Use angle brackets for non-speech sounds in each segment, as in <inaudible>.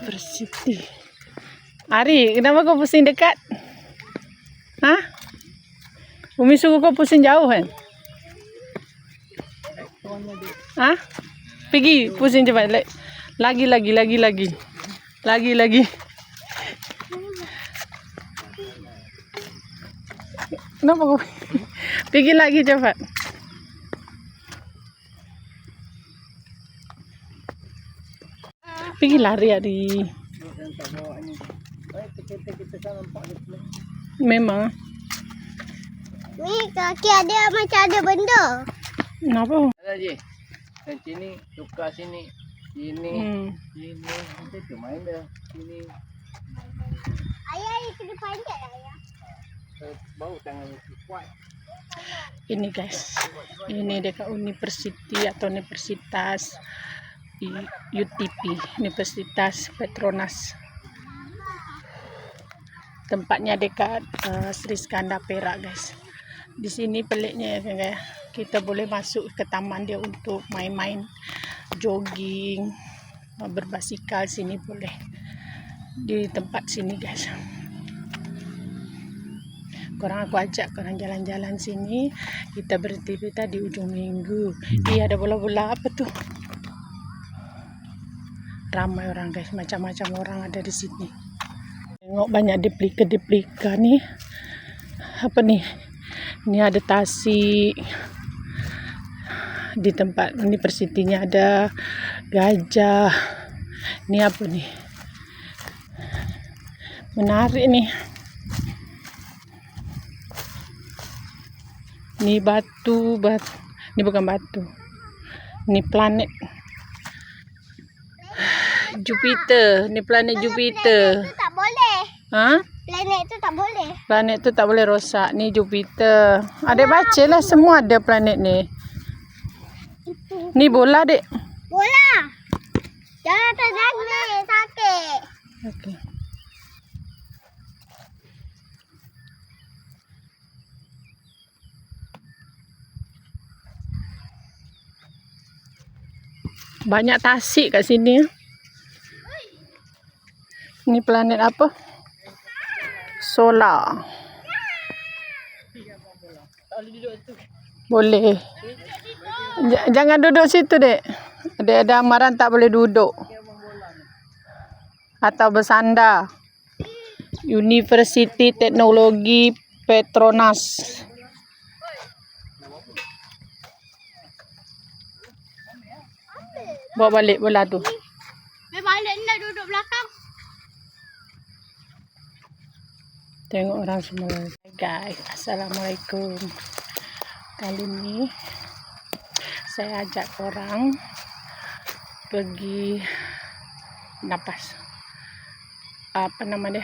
University. Ari, kenapa kau pusing dekat? Ha? Umi suruh kau pusing jauh kan? Ha? Pergi pusing cepat. La- Lagi, lagi, lagi, lagi. Lagi, lagi. Kenapa kau? Pergi lagi cepat. Pergi lari Ari. Memang. Ni kaki ada macam ada benda. Kenapa? Ada je. Dan sini, tukar sini. Sini, Hmm. sini. Nanti tu main dah. Sini. Ayah ni kena panjat lah ayah. Eh, Bau tangan ni kuat. Ini guys. Ini dekat universiti atau universitas UTP, Universitas Petronas. Tempatnya dekat uh, Sri Skandar Perak guys. Di sini peliknya ya guys. Kita boleh masuk ke taman dia untuk main-main, jogging, uh, berbasikal sini boleh. Di tempat sini guys. Korang aku ajak korang jalan-jalan sini. Kita beraktivitas di ujung minggu. Iya ada bola-bola apa tu? Ramai orang guys, macam-macam orang ada di sini. Tengok banyak deplika-deplika ni. Apa ni? Ni ada tasik. Di tempat universitinya ada gajah. Ni apa ni? Menarik ni. Ni batu, bat. Ni bukan batu. Ni planet. Jupiter. Ni planet Jupiter. Tu tak boleh. Ha? Planet tu tak boleh. Planet tu tak boleh rosak. Ni Jupiter. Adik baca lah semua ada planet ni. Ni bola dek. Bola. Jangan terjangkit. Sakit. Okey. Banyak tasik kat sini. Ni planet apa? Solar. Boleh. J- jangan duduk situ, Dek. Ada ada amaran tak boleh duduk atau bersandar. Universiti Teknologi Petronas. Bawa balik bola tu. Memang balik nak duduk belakang. Tengok orang semua. Hai guys, Assalamualaikum. Kali ni saya ajak korang pergi napas. Apa nama dia?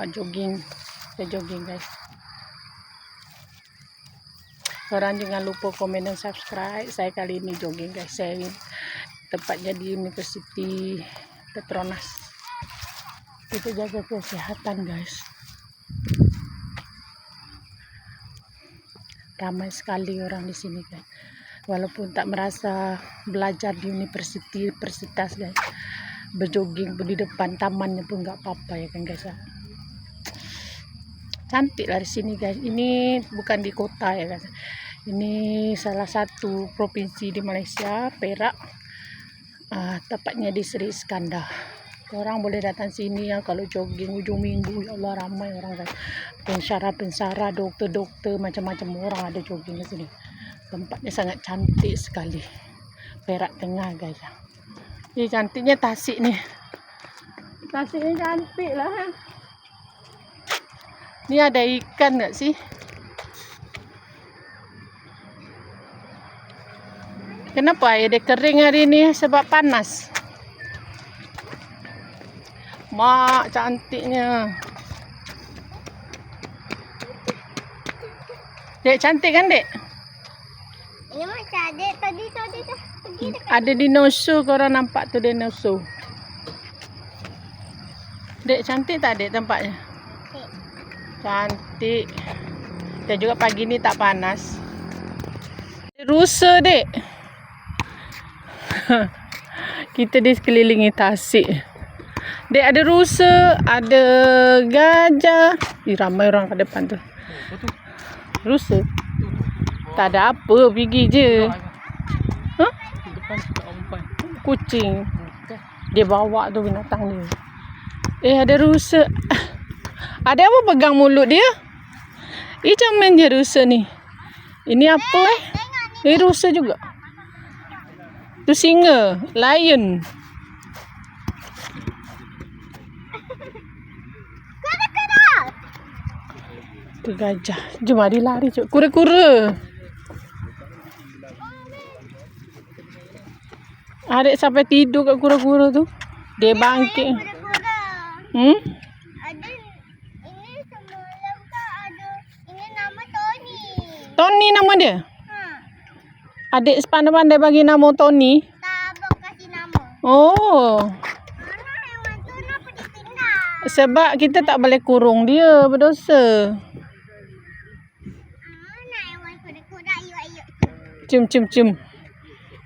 Ah, jogging. Saya jogging guys. Korang jangan lupa komen dan subscribe. Saya kali ini jogging guys. Saya tepatnya di Universiti Petronas. Kita jaga kesehatan guys. Ramai sekali orang di sini kan. Walaupun tak merasa belajar di universiti universitas guys berjoging di depan tamannya pun nggak apa-apa ya kan guys ya. cantik lah di sini guys. Ini bukan di kota ya guys ini salah satu provinsi di Malaysia Perak. Ah, tepatnya di Seri Iskandar Orang boleh datang sini ya kalau jogging ujung minggu ya Allah ramai orang guys. Pensara-pensara, doktor-doktor macam-macam orang ada jogging di sini. Tempatnya sangat cantik sekali. Perak Tengah guys. Ini cantiknya tasik ni. Tasik ni cantik lah. Ha? Ni ada ikan tak sih? Kenapa air dia kering hari ni sebab panas? Mak cantiknya. Dek cantik kan dek? Ini macam adik tadi tu adik tu. Ada dinosaur korang nampak tu dinosaur. Dek cantik tak dek tempatnya? Cantik. Dan juga pagi ni tak panas. Rusa dek. <laughs> Kita di sekelilingi tasik. Dek ada rusa, ada gajah. Ih, ramai orang kat depan tu. Rusa? Tak ada apa, pergi je. Umpan. Kucing. Dia bawa tu binatang dia. Eh, ada rusa. Ada apa pegang mulut dia? Eh, macam je rusa ni. Ini apa eh? Eh, rusa juga. Tu singa. Lion. Tu gajah. Jom mari lari. Cuk. Kura-kura. Adik sampai tidur kat kura-kura tu. Dia bangkit. Hmm? Ada ini semalam tak ada. Ini nama Tony. Tony nama dia? Ha. Adik sepandai-pandai bagi nama Tony. Tak abang kasih nama. Oh. Sebab kita tak boleh kurung dia. Berdosa. Cium, cium, cium.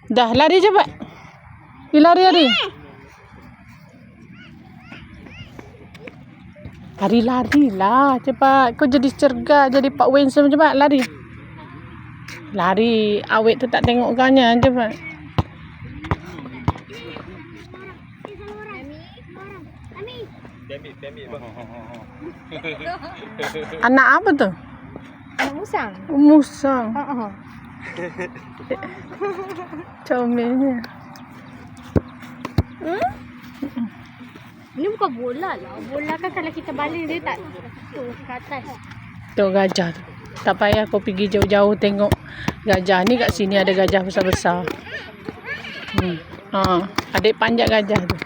Dah, lari cepat. Pergi lari, lari. Lari-lari lah. Cepat. Kau jadi cergas. Jadi Pak Winston cepat. Lari. Lari. Awet tu tak tengok kau nya. Cepat. Anak apa tu? Anak musang. Musang. Ha Comelnya. Ini bukan bola lah. Bola kan kalau kita baling dia tak tu ke atas. Tu gajah tu. Tak payah kau pergi jauh-jauh tengok gajah. Ni kat sini ada gajah besar-besar. Hmm. Ha, adik panjat gajah tu.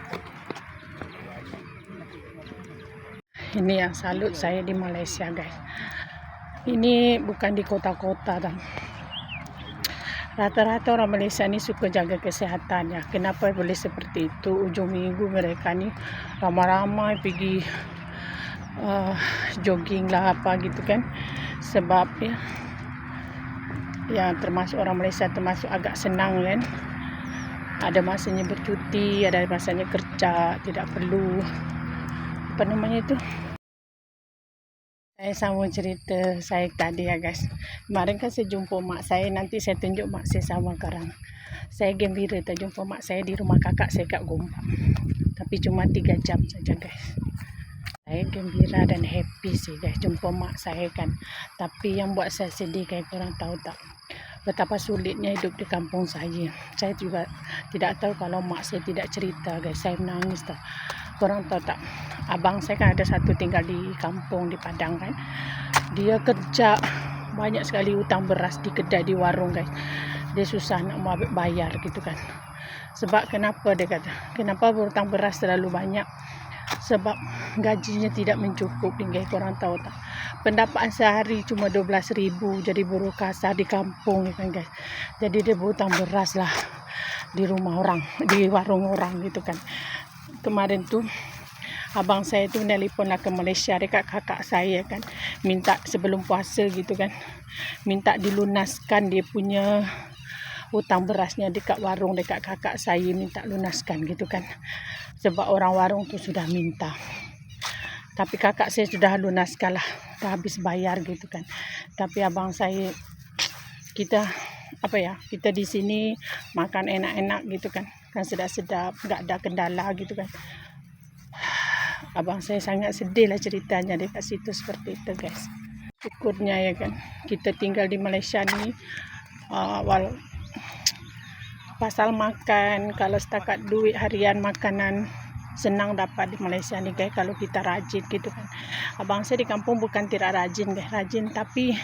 Ini yang salut saya di Malaysia guys. Ini bukan di kota-kota dah. Rata-rata orang Malaysia ni suka jaga kesihatan ya. Kenapa boleh seperti itu? Ujung minggu mereka ni ramai-ramai pergi uh, jogging lah apa gitu kan. Sebab ya yang termasuk orang Malaysia termasuk agak senang kan. Ada masanya bercuti, ada masanya kerja, tidak perlu apa namanya itu saya sama cerita saya tadi ya guys. Kemarin kan saya jumpa mak saya. Nanti saya tunjuk mak saya sama sekarang. Saya gembira tak jumpa mak saya di rumah kakak saya kat Gombak. Tapi cuma 3 jam saja guys. Saya gembira dan happy sih guys jumpa mak saya kan. Tapi yang buat saya sedih kayak korang tahu tak? Betapa sulitnya hidup di kampung saya. Saya juga tidak tahu kalau mak saya tidak cerita guys. Saya menangis tau. Korang tahu tak? Abang saya kan ada satu tinggal di kampung di Padang kan. Dia kerja banyak sekali hutang beras di kedai di warung guys. Dia susah nak mau bayar gitu kan. Sebab kenapa dia kata? Kenapa berhutang beras terlalu banyak? Sebab gajinya tidak mencukupi guys. Korang tahu tak? Pendapatan sehari cuma 12,000 jadi buruh kasar di kampung kan guys. Jadi dia berhutang beras lah di rumah orang, di warung orang gitu kan. Kemarin tu abang saya tu nelpon lah ke Malaysia dekat kakak saya kan. Minta sebelum puasa gitu kan. Minta dilunaskan dia punya hutang berasnya dekat warung dekat kakak saya minta lunaskan gitu kan. Sebab orang warung tu sudah minta. Tapi kakak saya sudah lunaskan lah. Dah habis bayar gitu kan. Tapi abang saya kita apa ya kita di sini makan enak-enak gitu kan. Kan sedap-sedap nggak ada kendala gitu kan abang saya sangat sedih lah ceritanya dekat situ seperti itu guys. Syukurnya ya kan. Kita tinggal di Malaysia ni uh, wal pasal makan. Kalau setakat duit harian makanan senang dapat di Malaysia ni guys kalau kita rajin gitu kan. Abang saya di kampung bukan tidak rajin guys. Rajin tapi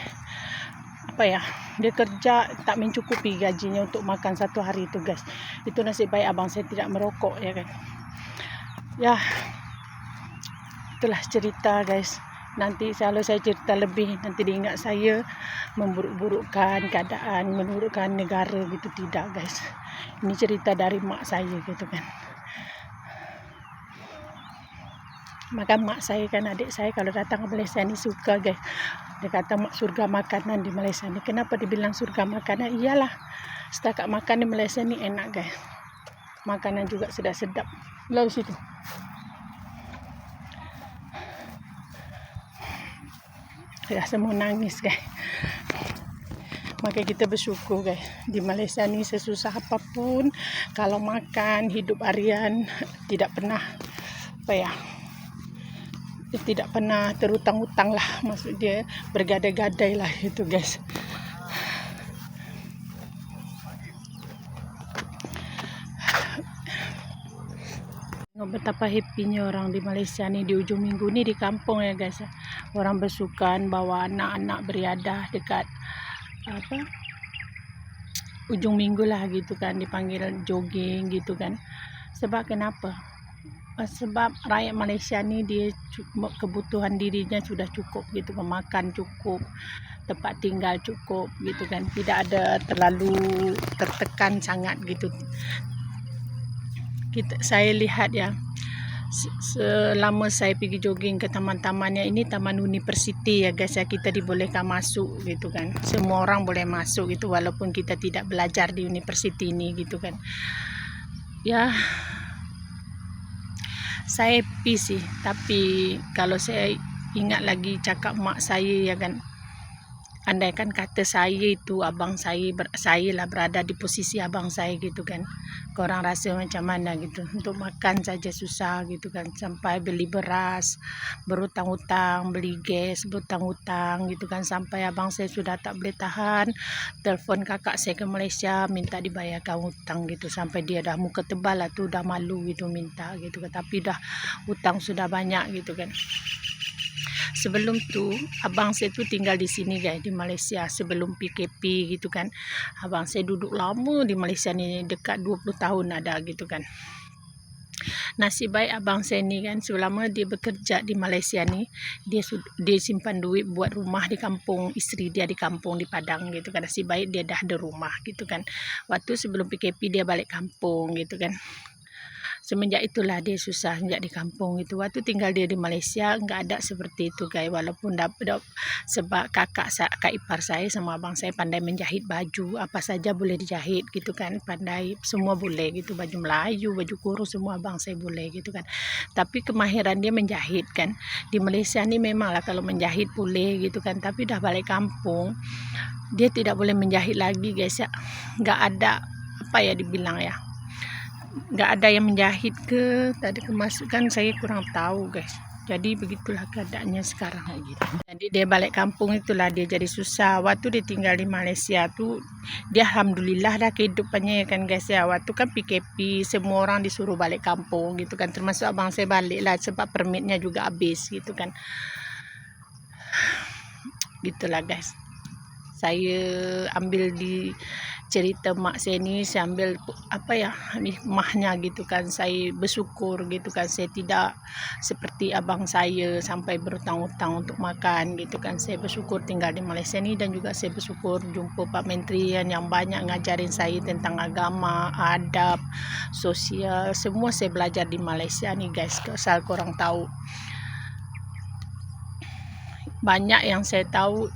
apa ya dia kerja tak mencukupi gajinya untuk makan satu hari itu guys. Itu nasib baik abang saya tidak merokok ya kan. Ya itulah cerita guys. Nanti kalau saya cerita lebih. Nanti diingat saya memburuk-burukkan keadaan menurutkan negara gitu. Tidak guys. Ini cerita dari mak saya gitu kan. Maka mak saya kan adik saya kalau datang ke Malaysia ni suka guys. Dia kata mak surga makanan di Malaysia ni. Kenapa dibilang surga makanan? Iyalah. Setakat makan di Malaysia ni enak guys. Makanan juga sedap-sedap. Lalu situ rasa mau nangis guys. Maka kita bersyukur guys. Di Malaysia ni sesusah apa pun kalau makan hidup harian tidak pernah apa ya tidak pernah terutang-utang lah. Maksud dia bergadai-gadai lah itu guys. Betapa happynya orang di Malaysia ni di ujung minggu ni di kampung ya guys. Orang bersukan bawa anak-anak beriadah dekat apa ujung minggu lah gitu kan dipanggil jogging gitu kan. Sebab kenapa? Eh, Sebab rakyat Malaysia ni dia kebutuhan dirinya sudah cukup gitu kan makan cukup tempat tinggal cukup gitu kan tidak ada terlalu tertekan sangat gitu kita saya lihat ya selama saya pergi jogging ke taman-tamannya ini taman universiti ya guys ya kita dibolehkan masuk gitu kan. Semua orang boleh masuk gitu walaupun kita tidak belajar di universiti ini gitu kan. Ya saya happy sih. Tapi kalau saya ingat lagi cakap mak saya ya kan andaikan kata saya itu abang saya ber, saya lah berada di posisi abang saya gitu kan korang rasa macam mana gitu? Untuk makan saja susah gitu kan. Sampai beli beras berhutang-hutang beli gas berhutang-hutang gitu kan. Sampai abang saya sudah tak boleh tahan telefon kakak saya ke Malaysia minta dibayarkan hutang gitu. Sampai dia dah muka tebal lah tu dah malu gitu minta gitu kan. Tapi dah hutang sudah banyak gitu kan sebelum tu abang saya tu tinggal di sini guys di Malaysia sebelum PKP gitu kan. Abang saya duduk lama di Malaysia ni dekat 20 tahun ada gitu kan. Nasib baik abang saya ni kan selama dia bekerja di Malaysia ni dia dia simpan duit buat rumah di kampung isteri dia di kampung di Padang gitu kan. Nasib baik dia dah ada rumah gitu kan. Waktu sebelum PKP dia balik kampung gitu kan semenjak itulah dia susah sejak di kampung itu. Waktu tinggal dia di Malaysia enggak ada seperti itu guys. Walaupun dah, dah sebab kakak sa- kak ipar saya sama abang saya pandai menjahit baju apa saja boleh dijahit gitu kan. Pandai semua boleh gitu. Baju Melayu baju kurus semua abang saya boleh gitu kan. Tapi kemahiran dia menjahit kan. Di Malaysia ni memanglah kalau menjahit boleh gitu kan. Tapi dah balik kampung dia tidak boleh menjahit lagi guys ya. Enggak ada apa ya dibilang ya nggak ada yang menjahit ke tak ada kemasukan saya kurang tahu guys jadi begitulah keadaannya sekarang. Jadi dia balik kampung itulah dia jadi susah. Waktu dia tinggal di Malaysia tu dia alhamdulillah dah kehidupannya ya kan guys ya. Waktu kan PKP semua orang disuruh balik kampung gitu kan. Termasuk abang saya balik lah sebab permitnya juga habis gitu kan. <sighs> Gitulah guys. Saya ambil di cerita mak saya ni saya ambil apa ya hikmahnya gitu kan. Saya bersyukur gitu kan saya tidak seperti abang saya sampai berhutang-hutang untuk makan gitu kan. Saya bersyukur tinggal di Malaysia ni dan juga saya bersyukur jumpa Pak Menteri yang, banyak ngajarin saya tentang agama adab sosial. Semua saya belajar di Malaysia ni guys asal korang tahu. Banyak yang saya tahu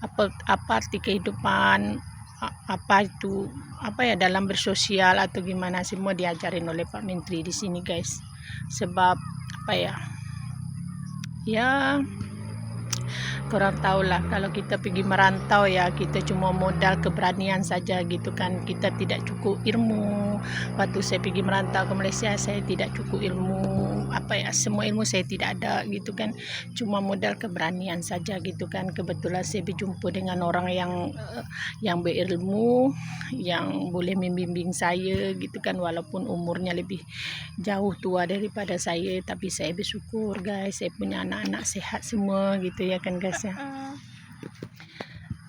apa apa arti kehidupan apa itu apa ya dalam bersosial atau gimana semua diajarin oleh Pak Menteri di sini guys. Sebab apa ya ya korang tahulah kalau kita pergi merantau ya kita cuma modal keberanian saja gitu kan. Kita tidak cukup ilmu. Waktu saya pergi merantau ke Malaysia saya tidak cukup ilmu. Apa ya semua ilmu saya tidak ada gitu kan. Cuma modal keberanian saja gitu kan. Kebetulan saya berjumpa dengan orang yang yang berilmu yang boleh membimbing saya gitu kan. Walaupun umurnya lebih jauh tua daripada saya tapi saya bersyukur guys saya punya anak-anak sehat semua gitu ya kan guys ya.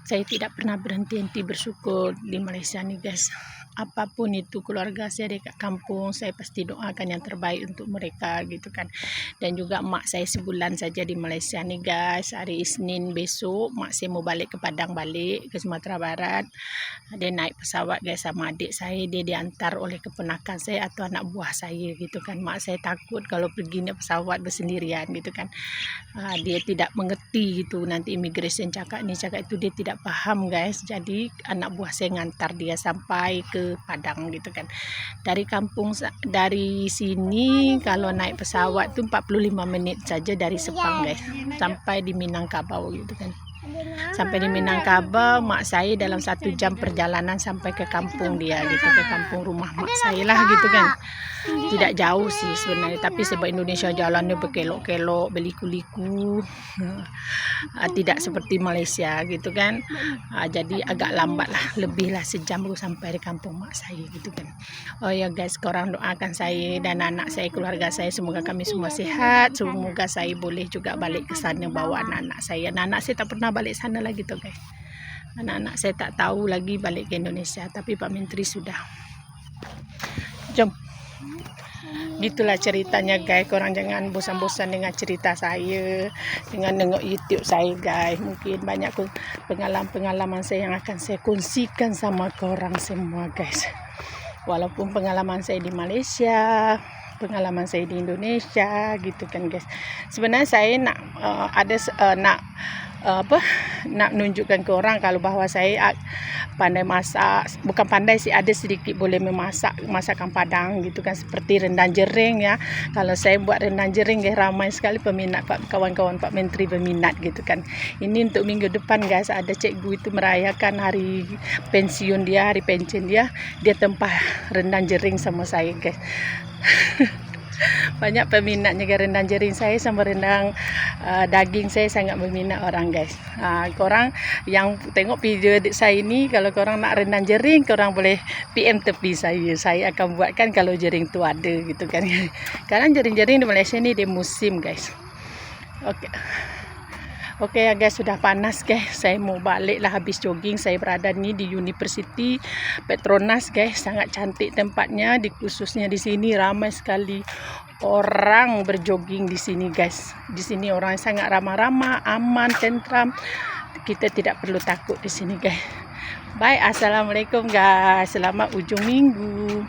Saya tidak pernah berhenti-henti bersyukur di Malaysia ni guys apa pun itu keluarga saya dekat kampung saya pasti doakan yang terbaik untuk mereka gitu kan. Dan juga mak saya sebulan saja di Malaysia. Ni guys hari Isnin besok mak saya mau balik ke Padang balik ke Sumatera Barat. Dia naik pesawat guys sama adik saya. Dia diantar oleh keponakan saya atau anak buah saya gitu kan. Mak saya takut kalau pergi naik pesawat bersendirian gitu kan. Ah, dia tidak mengerti gitu nanti immigration cakap ni. Cakap itu dia tidak faham guys. Jadi anak buah saya ngantar dia sampai ke ke Padang gitu kan. Dari kampung dari sini kalau naik pesawat tu 45 minit saja dari Sepang guys sampai di Minangkabau gitu kan. Sampai di Minangkabau mak saya dalam satu jam perjalanan sampai ke kampung dia gitu ke kampung rumah mak saya lah gitu kan. Tidak jauh sih sebenarnya tapi sebab Indonesia jalannya berkelok-kelok beliku-liku tidak seperti Malaysia gitu kan. Jadi agak lambat lah lebih lah sejam baru sampai di kampung mak saya gitu kan. Oh ya guys korang doakan saya dan anak saya keluarga saya semoga kami semua sihat semoga saya boleh juga balik ke sana bawa anak-anak saya anak-anak saya tak pernah balik sana lagi tuh guys. Anak-anak saya tak tahu lagi balik ke Indonesia tapi Pak Menteri sudah. Jom. Gitulah ceritanya guys. Korang jangan bosan-bosan dengan cerita saya Dengan tengok YouTube saya guys. Mungkin banyak pengalaman-pengalaman saya yang akan saya kongsikan sama korang semua guys. Walaupun pengalaman saya di Malaysia Pengalaman saya di Indonesia gitu kan guys. Sebenarnya saya nak uh, ada uh, nak apa nak menunjukkan ke orang kalau bahawa saya uh, pandai masak. Bukan pandai sih ada sedikit boleh memasak masakan Padang gitu kan seperti rendang jering ya. Kalau saya buat rendang jering guys ramai sekali peminat Pak kawan-kawan Pak Menteri berminat gitu kan. Ini untuk minggu depan guys ada cikgu itu merayakan hari pensiun dia hari pensiun dia dia tempah rendang jering sama saya guys <laughs> <laughs> banyak peminatnya guys rendang jering saya sama rendang uh, daging saya sangat berminat orang guys. Uh, korang yang tengok video saya ni kalau korang nak rendang jering korang boleh PM tepi saya. Saya akan buatkan kalau jering tu ada gitu kan. <laughs> Sekarang jering-jering di Malaysia ni dia musim guys. Okey. Okey ya guys sudah panas guys. Saya mau balik lah habis jogging. Saya berada ni di University Petronas guys. Sangat cantik tempatnya. Di khususnya di sini ramai sekali orang berjogging di sini guys. Di sini orang sangat ramah-ramah, aman, tentram. Kita tidak perlu takut di sini guys. Bye. Assalamualaikum guys. Selamat ujung minggu.